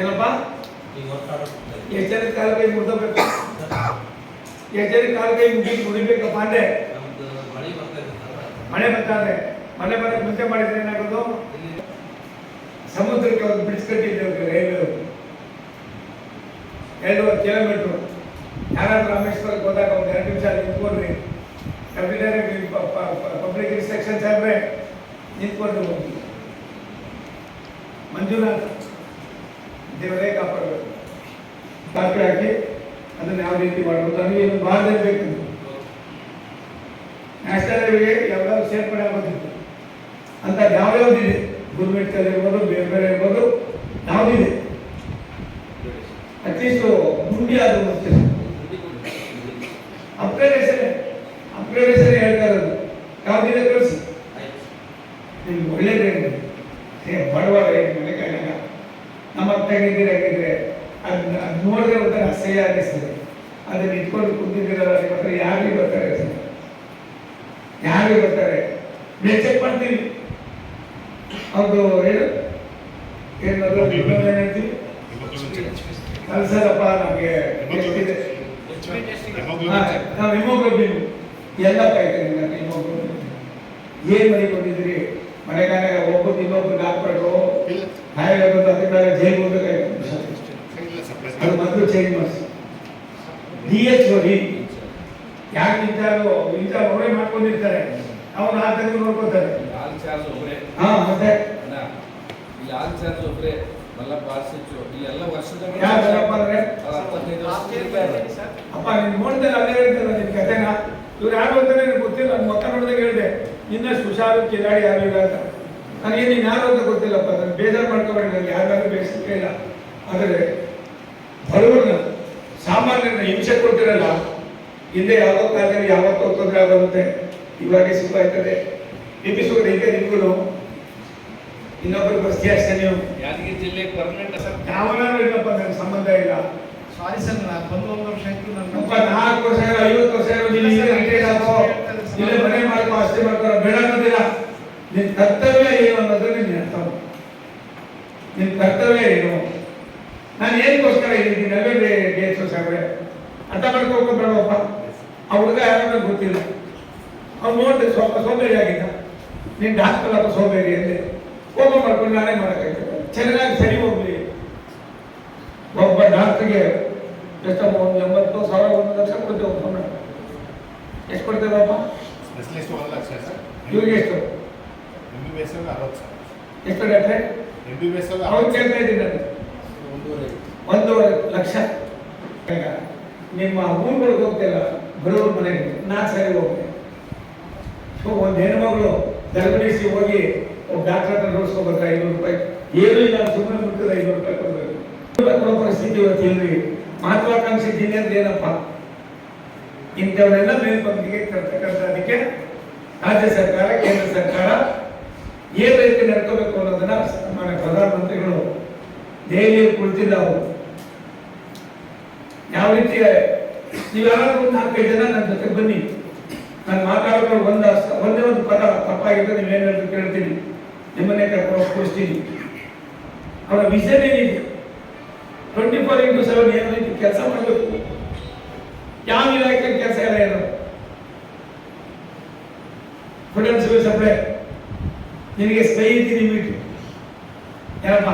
ಏನಪ್ಪ? ಜನ ಕಾಲ ಕೈ ಮುಡ್ದಬೇಕು ಜನ ಕಾಲ ಕೈ ಮುಗಿ ಮುಡಿಬೇಕಪ್ಪ ಅಂದ್ರೆ ಮಳೆ ಬರ್ತಾರೆ ಮಳೆ ಬರಕ್ಕೆ ಮುಂಚೆ ಮಾಡಿದ್ರೆ ಏನಾಗೋದು? ಸಮುದ್ರಕ್ಕೆ ಒಂದು ಬ್ರಿಡ್ಜ್ ಕಟ್ಟಿದ್ದೇವೆ ರೈಲ್ವೆ ಎರಡೂವರೆ ಕಿಲೋಮೀಟ್ರು ಯಾರಾದ್ರೂ ರಾಮೇಶ್ವರಕ್ಕೆ ಹೋದಾಗ ಒಂದು ಎರಡು ನಿಮಿಷ ನಿಂತ್ಕೊಡ್ರಿ. ಕಂಪ್ಯೂಟರ್ ಪಬ್ಲಿಕ್ ಇನ್ಸ್ಟ್ರಕ್ಷನ್ ಸಾಹೇಬ್ರೆ ನಿಂತ್ಕೊಂಡು ಹೋಗಿ. ಮಂಜುನಾಥ್ ದೇವರೇ ಕಾಪಾಡಬೇಕು. ದಾಖಲೆ ಹಾಕಿ ಅದನ್ನು ಯಾವ ರೀತಿ ಮಾಡಬೇಕು ನಮಗೆ ಏನು ಮಾಡದೇ ಬೇಕು ನ್ಯಾಷನಲ್ ಹೈವೇಗೆ ಯಾವ್ದಾದ್ರು ಸೇರ್ಪಡೆ ಆಗೋದಿತ್ತು ಅಂತ ಯಾವ್ಯಾವ್ದಿದೆ ಗುರುಮಿಟ್ಕಲ್ ಇರ್ಬೋದು ಬೇರೆ ಬೇರೆ ಇರ್ಬೋದು ಯಾವುದಿದೆ ಅಟ್ಲೀಸ್ಟ್ ಗುಂಡಿ ಅದು ಮತ್ತೆ. ಅಪ್ಗ್ರೇಡೇಷನ್ ಅಪ್ಗ್ರೇಡೇಷನ್ ಹೇಳ್ತಾ ಇರೋದು. ಯಾವುದಿದೆ ಕಳಿಸಿ ನಿಮ್ಗೆ ಒಳ್ಳೆ ರೇಟ್ ಏ ಬಡವ ರೇಟ್ ಮನೆಗಾಗ ಹೇಗಿದ್ರೆ ಅದನ್ನ ಅದು ನೋಡಿದ್ರೆ ಒಂಥರ ಅಸಹ್ಯ ಅನ್ನಿಸ್ತದೆ ಅದನ್ನ ಇಟ್ಕೊಂಡು ಕುಂತಿದ್ದೀರಲ್ಲ ನಿಮ್ಮ ಹತ್ರ ಯಾರಿಗೆ ಬರ್ತಾರೆ ಸರ್ ಯಾರಿಗೆ ಬರ್ತಾರೆ? ನೀವು ಚೆಕ್ ಮಾಡ್ತೀವಿ ಅವ್ರದ್ದು ಹೇಳು. ಏನು ಏನೈತಿ ಕಲ್ಸಲ್ಲಪ್ಪ ನಮಗೆ ನಾವು ಹಿಮೋಗ್ಲೋಬಿನ್ ಎಲ್ಲ ಕಾಯ್ತೀನಿ ನಾನು ಹಿಮೋಗ್ಲೋಬಿನ್ ಏನ್ ಮನೆ ಮನೆಗಾಗ ಒಬ್ಬರು ಇನ್ನೊಬ್ಬರು ಹಾಗೆ ಅದಕ್ಕೆ ಜೈಲ್ ಹೋಗ್ಬೇಕಾಯ್ತು ಅದು ಮೊದಲು ಚೇಂಜ್ ಮಾಡಿಸಿ. ಡಿ ಎಚ್ ಓಡಿ ಯಾಕೆ ಇಂಥವ್ರು ಇಂಥ ಮಾಡ್ಕೊಂಡಿರ್ತಾರೆ. ಅವ್ರು ಆ ತೆಗೆದು ನೋಡ್ಕೋತಾರೆ. ಆಲ್ ಚಾರ್ಜ್ ಒಬ್ಬರೇ ಹಾ ಮತ್ತೆ ಅಣ್ಣ ಈ ಆಲ್ ಚಾರ್ಜ್ ಒಬ್ಬರೇ ಮಲ್ಲಪ್ಪ ಆರ್ಸಿಚ್ಚು ಈ ಎಲ್ಲ ವರ್ಷದ ಯಾರ್ ಅಂದ್ರೆ? ಅಪ್ಪ ನೀನು ನೋಡ್ತಾರೆ ಅಲ್ಲೇ ಹೇಳ್ತಾರೆ ನಿನ್ ಕಥೆನ. ಇವ್ರು ಯಾರು ಅಂತಾನೆ ಗೊತ್ತಿಲ್ಲ ನನ್ನ ಮಕ್ಕ ನೋಡಿದಾಗ ಹೇಳಿದೆ ಇನ್ನಷ್ಟು ಹುಷಾರು ಕಿಲಾಡಿ ಯಾರು ಇಲ್ಲ ಅಂತ. ನನಗೆ ನೀನು ಯಾರು ಅಂತ ಗೊತ್ತಿಲ್ಲಪ್ಪ. ನಾನು ಬೇಜಾರು ಮಾಡ್ಕೊಬೇಡಿ ನನಗೆ. ಯಾರು ಬೇಯಿಸಲಿಕ್ಕೆ ಇಲ್ಲ. ಆದರೆ ಬಡವರನ್ನ ಸಾಮಾನ್ಯರನ್ನ ಹಿಂಸೆ ಕೊಡ್ತಿರಲ್ಲ. ಹಿಂದೆ ಯಾವ ಕಾಲದಲ್ಲಿ ಯಾವತ್ತೋ ತೊಂದರೆ ಆಗುತ್ತೆ ಇವಾಗ ಸುಖ ಆಯ್ತದೆ. ಎಬ್ಬಿಸುವುದು ಹೀಗೆ ನಿಮ್ಗೂ ಇನ್ನೊಬ್ಬರು ಬಸ್ತಿ ಅಷ್ಟೇ ನೀವು? ಯಾದಗಿರಿ ಜಿಲ್ಲೆ ಪರ್ಮನೆಂಟ್ ಸರ್. ಇಲ್ಲಪ್ಪ ನನಗೆ ಸಂಬಂಧ ಇಲ್ಲ. ಸಾರಿ ಸರ್ ನಾನು ಬಂದು ಒಂದು ವರ್ಷ ಆಯ್ತು ನಾನು ಒಬ್ಬ ನಾಲ್ಕು ವರ್ಷ ಐವತ್ತು ವರ್ಷ ಇಲ್ಲೇ ಮನೆ ಮಾಡ್ಕೋ ಅಷ್ಟೇ ಮಾಡ್ಕೋ ಬೇಡ ಅನ್ನೋದಿಲ್ಲ ನಿನ್ ಕರ್ತವ್ಯ ಏನು ಅನ್ನೋದು ನಿನ್ನ ಅರ್ಥ ನಿನ್ ಕರ್ತವ್ಯ ಏನು? ನಾನು ಏನಕ್ಕೋಸ್ಕರ ಇದ್ದೀನಿ ನವೇ ಗೇಟ್ಸ್ ಸಾಗರ ಅರ್ಥ ಮಾಡ್ಕೋಬೇಡವಪ್ಪ ಆ ಹುಡುಗ ಯಾರಾದ್ರೂ ಗೊತ್ತಿಲ್ಲ. ಅವ್ನು ನೋಡಿದೆ ಸ್ವಲ್ಪ ಸೋಂಬೇರಿ ಆಗಿದ್ದ. ನೀನು ಡಾಕ್ಟರ್ ಅಪ್ಪ ಸೋಂಬೇರಿ ಅಂದೆ. ಕೋಪ ಮಾಡ್ಕೊಂಡು ನಾನೇ ಮಾಡೋಕ್ಕಾಗ್ತದೆ ಚೆನ್ನಾಗಿ ಸರಿ ಹೋಗ್ಲಿ. ಒಬ್ಬ ಡಾಕ್ಟ್ರಿಗೆ ಎಷ್ಟಪ್ಪ ಒಂದು ಎಂಬತ್ತು ಸಾವಿರ ಒಂದು ಲಕ್ಷ ಕೊಡ್ತೇವೆ ಒಬ್ಬ ಎಷ್ಟು ಕೊಡ್ತೇವಪ್ಪ ಸ್ಪೆಷಲಿಸ್ಟ್ ಒಂದು ಲಕ್ಷ ಸರ್. ಇವ್ರಿಗೆ ಎಷ್ಟು? ಎಂ ಬಿ ಬಿ ಎಸ್ ಅರವತ್ತು ಸರ್ ಎಷ್ಟು ಡಾಕ್ಟ್ರೆ? ಎಂ ಬಿ ಬಿ ಎಸ್ ಒಂದೂವರೆ. ಒಂದೂವರೆ ಲಕ್ಷ. ಈಗ ನಿಮ್ಮ ಊರುಗಳಿಗೆ ಹೋಗ್ತಿಲ್ಲ ಬಡವ್ರ ಮನೆಗೆ. ನಾಲ್ಕು ಸಾರಿ ಹೋಗ್ತೇನೆ ಸೊ ಒಂದು ಹೆಣ್ಮಗಳು ಗರ್ಭಿಣಿಸಿ ಹೋಗಿ ಒಬ್ಬ ಡಾಕ್ಟರ್ ಹತ್ರ ನೋಡ್ಸ್ಕೊಬೇಕು ಐನೂರು ರೂಪಾಯಿ. ಏನೂ ಇಲ್ಲ ಸುಮ್ಮನೆ ಮುಟ್ಟಿದ ಐನೂರು ರೂಪಾಯಿ ಕೊಡಬೇಕು. ಕೊಡೋ ಪರಿಸ್ಥಿತಿ ಇವತ್ತು ಇಲ್ರಿ ಮಹತ್ವಾಕಾಂಕ್ಷಿ ಜಿಲ್ಲೆ ಅಂದ್ರೆ ಏನಪ್ಪ? ಇಂಥವನ್ನೆಲ್ಲ ಮೇಲ್ಪಂಕ್ತಿಗೆ ಕರ್ತಕ್ಕಂಥ ಅದಕ್ಕೆ ರಾಜ್ಯ ಸರ್ಕಾರ ಕೇಂದ್ರ ಸರ್ಕಾರ ಏನ್ ರೀತಿ ನಡ್ಕೋಬೇಕು ಅನ್ನೋದನ್ನ ಪ್ರಧಾನಮಂತ್ರಿಗಳು ದೆಹಲಿಯಲ್ಲಿ ಕುಳಿತಿದ್ದ ಅವರು ಯಾವ ರೀತಿ ನೀವು ಯಾರಾದ್ರೂ ಒಂದು ನಾಲ್ಕೈದು ಜನ ನನ್ನ ಜೊತೆ ಬನ್ನಿ. ನಾನು ಮಾತಾಡೋದು ಒಂದು ಒಂದೇ ಒಂದು ಪದ ತಪ್ಪಾಗಿದ್ರೆ ನೀವೇನು ಹೇಳಿದ್ರು ಕೇಳ್ತೀನಿ. ನಿಮ್ಮನ್ನೇ ಕರ್ಕೊಂಡು ಅವರ ವಿಷನ್ ಏನಿದೆ? ಟ್ವೆಂಟಿ ಫೋರ್ ಇಂಟು ಸೆವೆನ್ ಏನು ರೀತಿ ಕೆಲಸ ಮಾಡಬೇಕು? ಯಾವ ಇಲಾಖೆ ಕೆಲಸ ಇಲ್ಲ ಏನು ಫುಡ್ ಅಂಡ್ ಸಿವಿಲ್ ಸಪ್ಲೈ ನಿನಗೆ ಸ್ನೇಹಿತಿ ನಿಮಗೆ ಏನಪ್ಪ,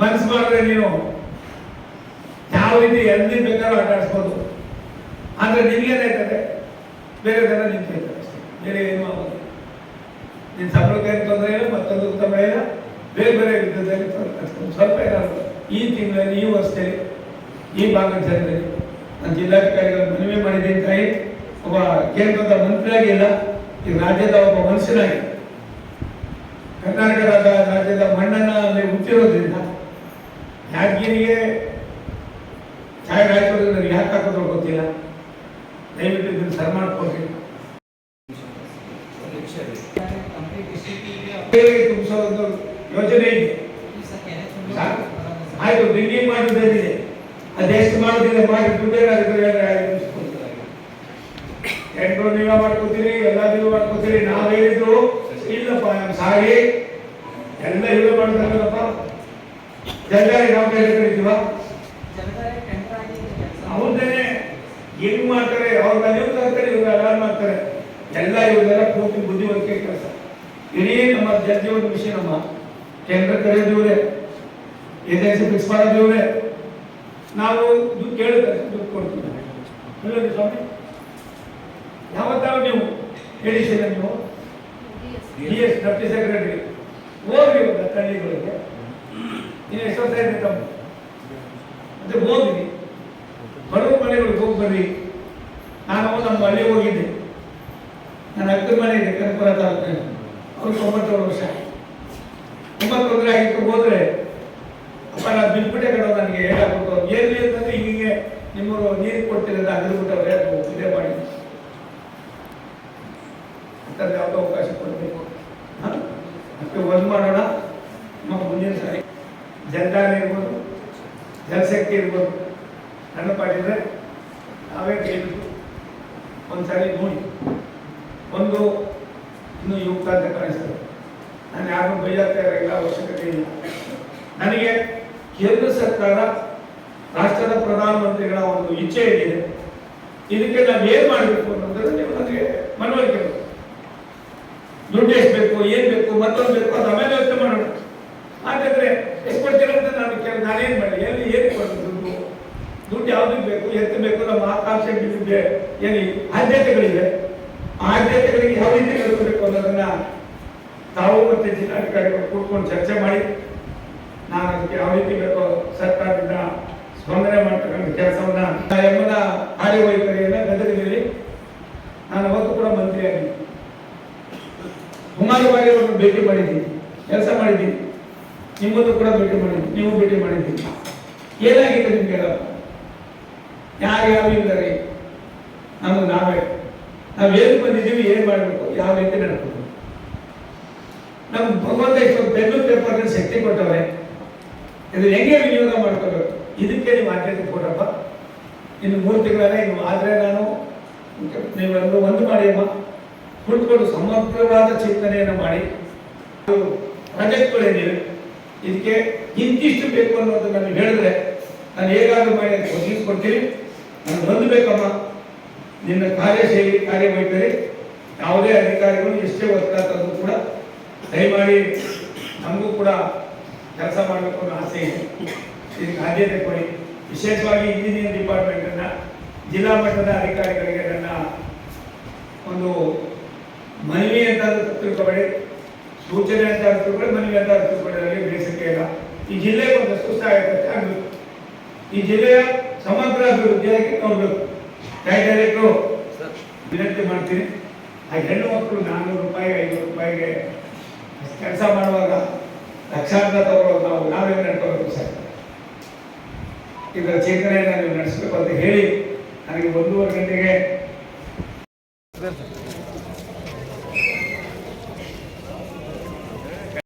ಮನಸ್ಸು ಮಾಡಿದ್ರೆ ನೀನು ಯಾವ ರೀತಿ ಎಲ್ಲಿ ಬೇಕಾದ್ರೂ ಆಟ ಆಡಿಸ್ಬೋದು. ಆದರೆ ನಿನಗೇನಾಯ್ತದೆ ಬೇರೆ ಜನ ನಿಂತೈತೆ ಅಷ್ಟೇ. ಬೇರೆ ಏನು ಆಗೋದು ನಿನ್ನ ಸಂಪ್ರದಾಯ ತೊಂದರೆ ಇಲ್ಲ, ಮತ್ತೊಂದು ತೊಂದರೆ ಇಲ್ಲ. ಬೇರೆ ಬೇರೆ ವಿಧದಲ್ಲಿ ತೊಂದ್ರೆ ಸ್ವಲ್ಪ ಏನಾದ್ರು. ಈ ತಿಂಗಳಲ್ಲಿ, ಈ ವರ್ಷದಲ್ಲಿ, ಈ ಭಾಗದ ಜನರಲ್ಲಿ ನಾನು ಜಿಲ್ಲಾಧಿಕಾರಿಗಳ ಮನವಿ ಮಾಡಿದ್ದೀನಿ ತಾಯಿ ಒಬ್ಬ ಕೇಂದ್ರದ ಮಂತ್ರಿಯಾಗಿ ಇಲ್ಲ ಈ ರಾಜ್ಯದ ಒಬ್ಬ ಮನುಷ್ಯನಾಗಿ ಕರ್ನಾಟಕ ರಾಜ್ಯ- ರಾಜ್ಯದ ಮಣ್ಣನ್ನ ಅಲ್ಲಿ ಹುಟ್ಟಿರೋದ್ರಿಂದ ಯಾದಗಿರಿಗೆ ಛಾಯೆ ನನಗೆ ಯಾಕೆ ಹಾಕಿದ್ರು ಗೊತ್ತಿಲ್ಲ. ದಯವಿಟ್ಟು ಇದನ್ನು ಸರ್ ಮಾಡ್ಕೊಡ್ರಿ ತುಂಬಿಸೋದೊಂದು ಯೋಜನೆ ಇದೆ. ಆಯ್ತು ಅದು ಎಷ್ಟು ಮಾಡಿ ನೀವೇ ಮಾಡ್ಕೋತೀರಿ, ಎಲ್ಲ ಮಾಡ್ಕೋತೀರಿ, ನಾವು ಇಲ್ಲಪ್ಪ ಸಾರಿ ಎಲ್ಲ ಇವರು ಮಾಡ್ತಾರಲ್ಲಪ್ಪ. ಜಲ್ದಾರಿ ನಾವು ಕೈ ಕರಿತೀವ ಹೆಂಗ್ ಮಾಡ್ತಾರೆ? ಅವ್ರ ಮನೆಯವ್ರು ಮಾಡ್ತಾರೆ ಇವ್ರು ಅಲಾರ್ ಮಾಡ್ತಾರೆ. ಎಲ್ಲ ಇವ್ರೆಲ್ಲ ಪೂರ್ತಿ ಬುದ್ಧಿವಂತಿಕೆ ಕೆಲಸ. ಇಡೀ ನಮ್ಮ ಜಲಜೀವನ ವಿಷಯ ನಮ್ಮ ಕೇಂದ್ರ ಕರೆಯೋದು ಇವರೇ ಏಜೆನ್ಸಿ ಫಿಕ್ಸ್ ಮಾಡೋದು ಇವರೇ ನಾವು ಕೇಳಿದ್ರೆ ದುಡ್ಡು ಕೊಡ್ತೀವಿ. ಸ್ವಾಮಿ ಯಾವತ್ತಾವ ನೀವು ಹೇಳಿಸಿಲ್ಲ ನೀವು? ಎಸ್ ಡೆಪ್ಟಿ ಸೆಕ್ರೆಟರಿ ಹೋಗ್ರಿ ಒಂದು ಹಳ್ಳಿಗಳಿಗೆ ಎಕ್ಸರ್ಸೈಸ್ ತಮ್ಮ ಮತ್ತೆ ಹೋಗ್ರಿ ಬಡವ ಮನೆಗಳಿಗೆ ಹೋಗಿ ಬರ್ರಿ. ನಾನು ನಮ್ಮ ಹಳ್ಳಿ ಹೋಗಿದ್ದೆ. ನನ್ನ ಅಕ್ಕನ ಮನೆ ಇದೆ ಕರ್ಪುರ ತಾಲೂಕಿನ. ಅವ್ರು ತೊಂಬತ್ತೇಳು ವರ್ಷ. ತುಂಬ ತೊಂದರೆ ಆಗಿತ್ತು, ಹೋದ್ರೆ ಅಪ್ಪ ನಾನು ಬಿಟ್ಬಿಟ್ಟೆ ಕಡೆ ನನಗೆ ಹೇಳಬೇಕು ಏನಿಲ್ಲ ಅಂತಂದ್ರೆ ಹೀಗೆ ನಿಮ್ಮವರು ನೀರು ಕೊಡ್ತೀರ ಅಂತ ಅಗದ್ಬಿಟ್ಟವ್ರೆ ಇದೇ ಮಾಡಿ. ಅಂತ ಯಾವುದೋ ಅವಕಾಶ ಕೊಡಬೇಕು. ಅದಕ್ಕೆ ಒಂದು ಮಾಡೋಣ. ನಮ್ಮ ಮುಂದಿನ ಸಾರಿ ಜಲದಾನ ಇರ್ಬೋದು, ಜನಶಕ್ತಿ ಇರ್ಬೋದು. ನನ್ನ ಪಾಡಿದ್ರೆ ನಾವೇ ಕೇಳಿದ್ರು ಒಂದ್ಸಾರಿ ನೋಡಿ. ಒಂದು ಇನ್ನು ಯುಕ್ತ ಅಂತ ಕಾಣಿಸ್ತದೆ. ನಾನು ಯಾರು ಬೈಯಾಗ್ತಾ ಇರಲಿಲ್ಲ, ಅವಶ್ಯಕತೆ ಇಲ್ಲ. ನನಗೆ ಕೇಂದ್ರ ಸರ್ಕಾರ, ರಾಷ್ಟ್ರದ ಪ್ರಧಾನಮಂತ್ರಿಗಳ ಒಂದು ಇಚ್ಛೆ ಇದೆ. ಇದಕ್ಕೆ ನಾವು ಏನು ಮಾಡಬೇಕು ಅನ್ನೋದನ್ನು ನೀವು ನನಗೆ ಮನವರಿಕೆ. ದುಡ್ಡು ಎಷ್ಟು ಬೇಕು, ಏನು ಬೇಕು, ಮತ್ತೊಂದು ಬೇಕು ಅದು ಆಮೇಲೆ ಯೋಚನೆ ಮಾಡೋಣ. ಹಾಗಾದ್ರೆ ಎಷ್ಟು ಕೊಡ್ತೀರ ಅಂತ ನಾನು ಕೇಳಿ ನಾನೇನು ಮಾಡಿ ಎಲ್ಲಿ ಏನು ಕೊಡ್ತೀನಿ ದುಡ್ಡು? ದುಡ್ಡು ಯಾವ್ದು ಬೇಕು ಎತ್ತು ಬೇಕು ನಮ್ಮ ಆಕಾಂಕ್ಷೆಗಳಿಗೆ ಏನು ಆದ್ಯತೆಗಳಿವೆ. ಆ ಆದ್ಯತೆಗಳಿಗೆ ಯಾವ ರೀತಿ ಕಲಿಸಬೇಕು ಅನ್ನೋದನ್ನ ತಾವು ಮತ್ತೆ ಜಿಲ್ಲಾಧಿಕಾರಿಗಳು ಕೂತ್ಕೊಂಡು ಚರ್ಚೆ ಮಾಡಿ, ನಾನು ಅದಕ್ಕೆ ಯಾವ ರೀತಿ ಬೇಕೋ ಸರ್ಕಾರದಿಂದ ಸ್ಪಂದನೆ ಮಾಡ್ತಕ್ಕಂಥ ಕೆಲಸವನ್ನ ಎಂಬ ಕಾರ್ಯವೈಖರಿಯನ್ನ ಗದಗದಲ್ಲಿ ನಾನು ಅವತ್ತು ಕೂಡ ಮಂತ್ರಿಯಾಗಿದ್ದೆ. ಬಾರಿ ಅವರನ್ನು ಭೇಟಿ ಮಾಡಿದ್ದೀನಿ ಕೆಲಸ ಮಾಡಿದ್ದೀನಿ ನಿಮ್ಮನ್ನು ಕೂಡ ಭೇಟಿ ಮಾಡಿದ್ದೀನಿ ನೀವು ಭೇಟಿ ಮಾಡಿದ್ದೀನಿ ಏನಾಗಿದೆ ನಿಮ್ಗೆ ಯಾರು ಯಾರ್ಯಾರು ಇದ್ದಾರೆ? ನಮಗೆ ನಾವೇ. ನಾವು ಏನು ಬಂದಿದ್ದೀವಿ, ಏನು ಮಾಡಬೇಕು? ಯಾವ ರೀತಿ ನಡ್ಕೋಬೇಕು? ನಮ್ಮ ಭಗವಂತ ಇಷ್ಟೊಂದು ಪೆನ್ನು ಪೇಪರ್ನ ಶಕ್ತಿ ಕೊಟ್ಟವ್ರೆ. ಇದನ್ನು ಹೆಂಗೆ ವಿನಿಯೋಗ ಮಾಡ್ಕೋಬೇಕು? ಇದಕ್ಕೆ ನೀವು ಆದ್ಯತೆ ಕೊಡಪ್ಪ. ಇನ್ನು ಮೂರು ತಿಂಗಳಲ್ಲ, ಇನ್ನು ಆದರೆ ನಾನು ನೀವೆಲ್ಲರೂ ಒಂದು ಮಾಡಿ ಅಮ್ಮ. ಕುಳಿತುಕೊಂಡು ಸಮಗ್ರವಾದ ಚಿಂತನೆಯನ್ನು ಮಾಡಿ. ಪ್ರಾಜೆಕ್ಟ್ಗಳೇನಿವೆ ಇದಕ್ಕೆ ಇಂತಿಷ್ಟು ಬೇಕು ಅನ್ನೋದು ನಾನು ಹೇಳಿದ್ರೆ ನಾನು ಹೇಗಾದ್ರೂ ಮಾಡಿ ಒದಗಿಸ್ಕೊಡ್ತೀನಿ ನಾನು ಹೊಂದಬೇಕಮ್ಮ ನಿನ್ನ ಕಾರ್ಯಶೈಲಿ, ಕಾರ್ಯವೈಖರಿ, ಯಾವುದೇ ಅಧಿಕಾರಿಗಳು ಎಷ್ಟೇ ಒತ್ತಡ ತಂದು ಕೂಡ ದಯಮಾಡಿ ನಮಗೂ ಕೂಡ ಕೆಲಸ ಮಾಡಬೇಕು ಅನ್ನೋ ಆಸೆ ಇದೆ. ಇದಕ್ಕೆ ಆದ್ಯತೆ ಕೊಡಿ. ವಿಶೇಷವಾಗಿ ಇಂಜಿನಿಯರ್ ಡಿಪಾರ್ಟ್ಮೆಂಟನ್ನು ಜಿಲ್ಲಾ ಮಟ್ಟದ ಅಧಿಕಾರಿಗಳಿಗೆ ನನ್ನ ಒಂದು ಮನವಿ ಅಂತ ತಿಳ್ಕೊಬೇಡಿ. ಸೂಚನೆ ಅಂತ ತಿಳ್ಕೊಳ್ಳಿ ಮನವಿ ಅಂತ ತಿಳ್ಕೊಳ್ಳಿ ಅಲ್ಲಿ ಬೇಸಕ್ಕೆ ಇಲ್ಲ. ಈ ಜಿಲ್ಲೆಗೆ ಸುಸಹ ಆಗುತ್ತೆ ಆಗಬೇಕು. ಈ ಜಿಲ್ಲೆಯ ಸಮಗ್ರ ಅಭಿವೃದ್ಧಿಯಾಗಿ ನೋಡಬೇಕು. ಡೈರೆಕ್ಟ್ರು ವಿನಂತಿ ಮಾಡ್ತೀನಿ. ಆ ಹೆಣ್ಣು ಮಕ್ಕಳು ನಾನ್ನೂರು ರೂಪಾಯಿ ಐನೂರು ರೂಪಾಯಿಗೆ ಕೆಲಸ ಮಾಡುವಾಗ ಲಕ್ಷಾಂತರ ತಗೊಳ್ಳೋದು ನಾವು ನಾವೇ ನಡ್ಕೋಬೇಕು ಸರ್. ಇದರ ಚಿಂತನೆಯನ್ನು ನೀವು ನಡೆಸಬೇಕು ಅಂತ ಹೇಳಿ ನನಗೆ ಒಂದೂವರೆ ಗಂಟೆಗೆ